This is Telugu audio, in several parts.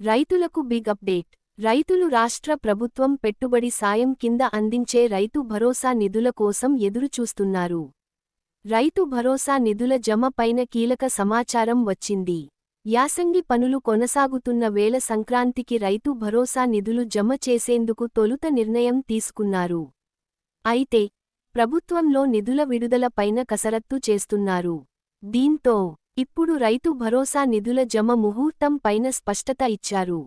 రైతులకు బిగ్ అప్డేట్. రైతులు రాష్ట్ర ప్రభుత్వం పెట్టుబడి సాయం కింద అందించే రైతు భరోసా నిధుల కోసం ఎదురుచూస్తున్నారు. రైతు భరోసా నిధుల జమ పైన కీలక సమాచారం వచ్చింది. యాసంగి పనులు కొనసాగుతున్న వేళ సంక్రాంతికి రైతు భరోసా నిధులు జమ చేసేందుకు తొలుత నిర్ణయం తీసుకున్నారు. అయితే ప్రభుత్వంలో నిధుల విడుదల పైన కసరత్తు చేస్తున్నారు. దీంతో ఇప్పుడు రైతు భరోసా నిధుల జమ ముహూర్తం పైన స్పష్టత ఇచ్చారు.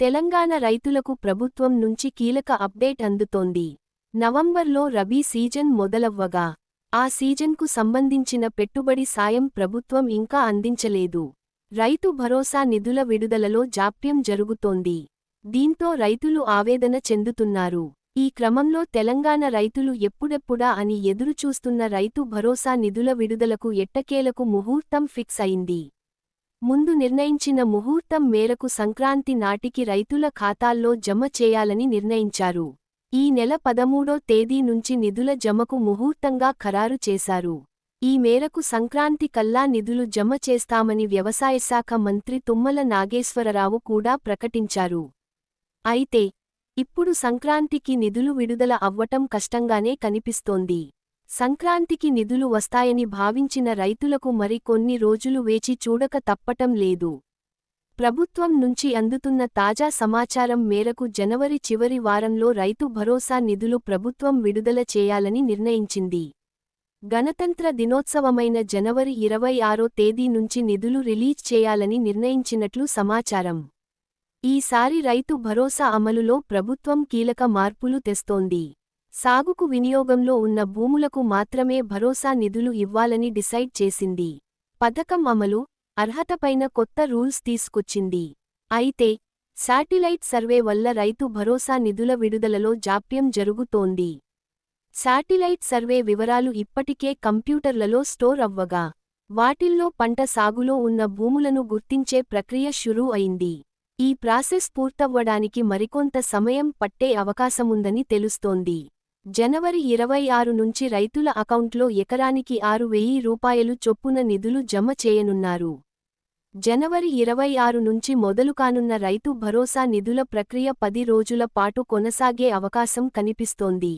తెలంగాణ రైతులకు ప్రభుత్వం నుంచి కీలక అప్డేట్ అందుతోంది. నవంబర్లో రబీ సీజన్ మొదలవ్వగా ఆ సీజన్కు సంబంధించిన పెట్టుబడి సాయం ప్రభుత్వం ఇంకా అందించలేదు. రైతు భరోసా నిధుల విడుదలలో జాప్యం జరుగుతోంది. దీంతో రైతులు ఆవేదన చెందుతున్నారు. ఈ క్రమంలో తెలంగాణ రైతులు ఎప్పుడెప్పుడా అని ఎదురుచూస్తున్న రైతు భరోసా నిధుల విడుదలకు ఎట్టకేలకు ముహూర్తం ఫిక్స్ అయింది. ముందు నిర్ణయించిన ముహూర్తం మేరకు సంక్రాంతి నాటికి రైతుల ఖాతాల్లో జమ చేయాలని నిర్ణయించారు. ఈ నెల పదమూడో తేదీ నుంచి నిధుల జమకు ముహూర్తంగా ఖరారు చేశారు. ఈ మేరకు సంక్రాంతి కల్లా నిధులు జమ చేస్తామని వ్యవసాయశాఖ మంత్రి తుమ్మల నాగేశ్వరరావు కూడా ప్రకటించారు. అయితే ఇప్పుడు సంక్రాంతికి నిధులు విడుదల అవ్వటం కష్టంగానే కనిపిస్తోంది. సంక్రాంతికి నిధులు వస్తాయని భావించిన రైతులకు మరి కొన్ని రోజులు వేచి చూడక తప్పటం లేదు. ప్రభుత్వం నుంచి అందుతున్న తాజా సమాచారం మేరకు జనవరి చివరి వారంలో రైతు భరోసా నిధులు ప్రభుత్వం విడుదల చేయాలని నిర్ణయించింది. గణతంత్ర దినోత్సవమైన జనవరి ఇరవై ఆరో తేదీ నుంచి నిధులు రిలీజ్ చేయాలని నిర్ణయించినట్లు సమాచారం. ఈసారి రైతు భరోసా అమలులో ప్రభుత్వం కీలక మార్పులు తెస్తోంది. సాగుకు వినియోగంలో ఉన్న భూములకు మాత్రమే భరోసా నిధులు ఇవ్వాలని డిసైడ్ చేసింది. పథకం అమలు అర్హతపైన కొత్త రూల్స్ తీసుకొచ్చింది. అయితే శాటిలైట్ సర్వే వల్ల రైతు భరోసా నిధుల విడుదలలో జాప్యం జరుగుతోంది. శాటిలైట్ సర్వే వివరాలు ఇప్పటికే కంప్యూటర్లలో స్టోర్ అవ్వగా వాటిల్లో పంట సాగులో ఉన్న భూములను గుర్తించే ప్రక్రియ షురూ అయింది. ఈ ప్రాసెస్ పూర్తవ్వడానికి మరికొంత సమయం పట్టే అవకాశముందని తెలుస్తోంది. జనవరి ఇరవై ఆరు నుంచి రైతుల అకౌంట్లో ఎకరానికి ఆరు వెయ్యి రూపాయలు చొప్పున నిధులు జమ చేయనున్నారు. జనవరి ఇరవై ఆరు నుంచి మొదలుకానున్న రైతు భరోసా నిధుల ప్రక్రియ పది రోజుల పాటు కొనసాగే అవకాశం కనిపిస్తోంది.